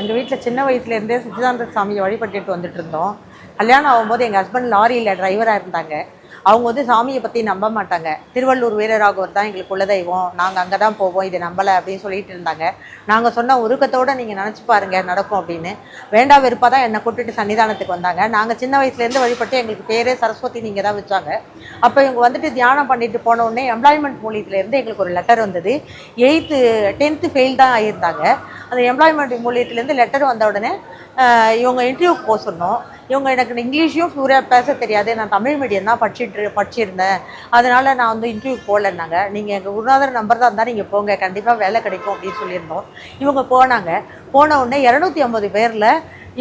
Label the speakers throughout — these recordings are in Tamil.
Speaker 1: எங்கள் வீட்டில் சின்ன வயசுலேருந்தே சுச்சிதானந்த சாமியை வழிபட்டுட்டு வந்துட்டு இருந்தோம். கல்யாணம் ஆகும்போது எங்கள் ஹஸ்பண்ட் லாரியில் டிரைவராக இருந்தாங்க. அவங்க வந்து சாமியை பற்றி நம்ப மாட்டாங்க. திருவள்ளூர் வீரராகவர் தான் எங்களுக்கு குலதெய்வம் நாங்கள் அங்கே தான் போவோம். இது நம்பலை அப்படின்னு சொல்லிட்டு இருந்தாங்க. நாங்கள் சொன்ன உருக்கத்தோடு நீங்கள் நினச்சி பாருங்க நடக்கும் அப்படின்னு. வேண்டா வெறுப்பாக தான் என்னை கூட்டிட்டு சன்னிதானத்துக்கு வந்தாங்க. நாங்கள் சின்ன வயசுலேருந்து வழிபட்டு எங்களுக்கு பேரே சரஸ்வதி நீங்கள் தான் வச்சாங்க. அப்போ இவங்க வந்துட்டு தியானம் பண்ணிட்டு போன உடனே எம்ப்ளாய்மெண்ட் மூலியத்துலேருந்து எங்களுக்கு ஒரு லெட்டர் வந்தது. எயித்து டென்த்து ஃபெயில் தான் ஆகியிருந்தாங்க அந்த எம்ப்ளாய்மெண்ட் மூலியத்துலேருந்து லெட்டர் வந்த உடனே இவங்க இன்டர்வியூக்கு போக சொன்னோம். இவங்க எனக்கு இங்கிலீஷும் ஃப்ளூராக பேச தெரியாது. நான் தமிழ் மீடியம் தான் படிச்சுட்டு படிச்சிருந்தேன். அதனால் நான் வந்து இன்டர்வியூ போகலன்னாங்க. நீங்கள் எங்கள் குருநாதர் நம்பர் தான் இருந்தால் நீங்கள் போங்க. கண்டிப்பாக வேலை கிடைக்கும் அப்படின்னு சொல்லியிருந்தோம். இவங்க போனாங்க. போன உடனே இரநூத்தி ஐம்பது பேரில்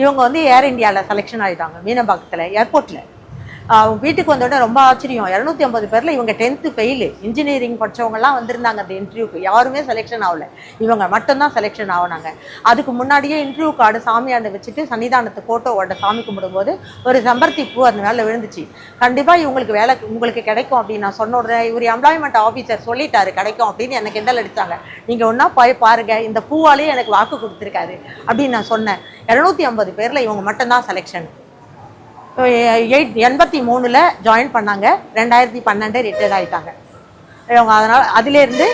Speaker 1: இவங்க வந்து ஏர் இந்தியாவில் செலெக்ஷன் ஆகிட்டாங்க மீனம்பாக்கத்தில் ஏர்போர்ட்டில் வீட்டுக்கு வந்தோடனே ரொம்ப ஆச்சரியம். இரநூத்தி ஐம்பது பேரில் இவங்க டென்த்து ஃபெயிலு இன்ஜினியரிங் படித்தவங்கலாம் வந்திருந்தாங்க அந்த இன்டர்வியூக்கு யாருமே செலெக்ஷன் ஆகல. இவங்க மட்டும்தான் செலெக்ஷன் ஆகினாங்க. அதுக்கு முன்னாடியே இன்டர்வியூ கார்டு சாமியாண்ட வச்சுட்டு சன்னிதானத்து ஃபோட்டோவோட சாமி கும்பிடும்போது ஒரு செம்பருத்தி பூ அந்த மேலே விழுந்துச்சு. கண்டிப்பாக இவங்களுக்கு வேலை உங்களுக்கு கிடைக்கும் அப்படின்னு நான் சொன்ன உடனே இவர் எம்ப்ளாய்மெண்ட் ஆஃபீஸர் சொல்லிட்டாரு கிடைக்கும் அப்படின்னு எனக்கு கிண்டல் அடித்தாங்க நீங்கள் ஒன்றா போய் பாருங்கள் இந்த பூவாலேயே எனக்கு வாக்கு கொடுத்துருக்காரு அப்படின்னு நான் சொன்னேன். இரநூத்தி ஐம்பது பேரில் இவங்க மட்டும்தான் செலெக்ஷன் எயிட் எண்பத்தி மூணில் ஜாயின் பண்ணாங்க. ரெண்டாயிரத்தி பன்னெண்டு ரிட்டையர் ஆகிட்டாங்க இவங்க அதனால் அதுலேருந்து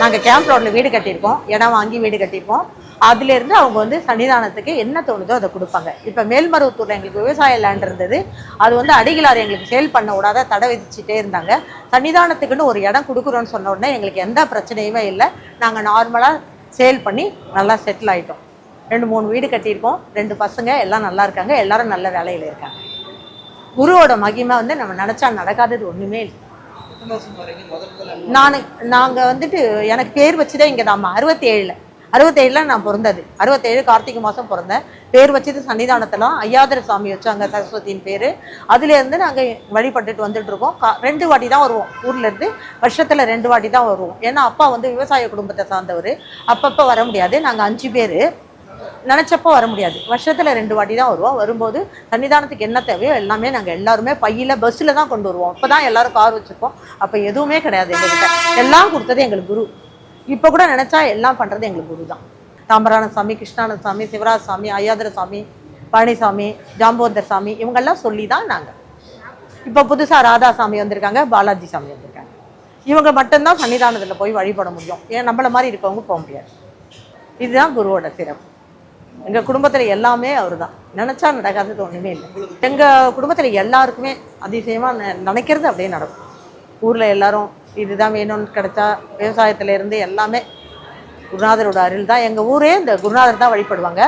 Speaker 1: நாங்கள் கேம்ப் ரோட்டில் வீடு கட்டியிருக்கோம். இடம் வாங்கி வீடு கட்டியிருக்கோம். அதுலேருந்து அவங்க வந்து சன்னிதானத்துக்கு என்ன தோணுதோ அதை கொடுப்பாங்க. இப்போ மேல்மருவத்தூரில் எங்களுக்கு விவசாய லேண்ட் இருந்தது. அது வந்து அடிகளார் எங்களுக்கு சேல் பண்ண விடாத தடை விதிச்சுட்டே இருந்தாங்க. சன்னிதானத்துக்குன்னு ஒரு இடம் கொடுக்குறோன்னு சொன்ன உடனே எங்களுக்கு எந்த பிரச்சனையுமே இல்லை. நாங்கள் நார்மலாக சேல் பண்ணி நல்லா செட்டில் ஆகிட்டோம் ரெண்டு மூணு வீடு கட்டியிருக்கோம். ரெண்டு பசங்க எல்லாம் நல்லா இருக்காங்க. எல்லாரும் நல்ல வேலையில் இருக்காங்க. குருவோட மகிமை வந்து நம்ம நினச்சா நடக்காதது ஒன்றுமே இல்லை. நான் நாங்கள் வந்துட்டு எனக்கு பேர் வச்சுதான் இங்கே தாம்மா அறுபத்தேழில். அறுபத்தேழில் நான் பிறந்தது. அறுபத்தேழு கார்த்திகை மாதம் பிறந்தேன். பேர் வச்சது சன்னிதானத்தெல்லாம் ஐயாதர சாமி வச்சாங்க சரஸ்வதியின் பேர். அதுலேருந்து நாங்கள் வழிபட்டுட்டு வந்துட்டுருக்கோம் கா- ரெண்டு வாட்டி தான் வருவோம். ஊர்லேருந்து வருஷத்தில் ரெண்டு வாட்டி தான் வருவோம். ஏன்னா அப்பா வந்து விவசாய குடும்பத்தை சார்ந்தவர். அப்பப்போ வர முடியாது. நாங்கள் அஞ்சு பேர். நினச்சப்போ வர முடியாது. வருஷத்தில் ரெண்டு வாட்டி தான் வருவோம். வரும்போது சன்னிதானத்துக்கு என்ன தேவையோ எல்லாமே நாங்கள் எல்லாருமே பையில் பஸ்ஸில் தான் கொண்டு வருவோம். இப்போ தான் எல்லாரும் கார் வச்சுருப்போம் அப்போ எதுவுமே கிடையாது எங்கள்கிட்ட எல்லாம் கொடுத்தது எங்களுக்கு குரு. இப்போ கூட நினச்சா எல்லாம் பண்ணுறது எங்களுக்கு குரு தான். தாம்பரான சாமி கிருஷ்ணான சாமி சிவராஜ சாமி ஐயாதர சாமி பழனிசாமி ஜாம்பவந்தர் சாமி இவங்கெல்லாம் சொல்லி தான் நாங்கள் இப்போ புதுசாக ராதா சாமி வந்திருக்காங்க பாலாஜி சாமி வந்திருக்காங்க. இவங்க மட்டும்தான் சன்னிதானத்தில் போய் வழிபட முடியும். ஏன் நம்மள மாதிரி இருக்கவங்க போக முடியாது. இதுதான் குருவோட சிறப்பு. எங்கள் குடும்பத்தில் எல்லாமே அவர் தான் நினச்சா நடக்காதது ஒன்றுமே இல்லை. எங்கள் குடும்பத்தில் எல்லாருக்குமே அதிசயமாக நினைக்கிறது அப்படியே நடக்கும். ஊரில் எல்லாரும் இதுதான் வேணும்னு கிடைச்சா விவசாயத்துலேருந்து எல்லாமே குருநாதரோட அருள் தான். எங்கள் ஊரே இந்த குருநாதர் தான் வழிபடுவாங்க.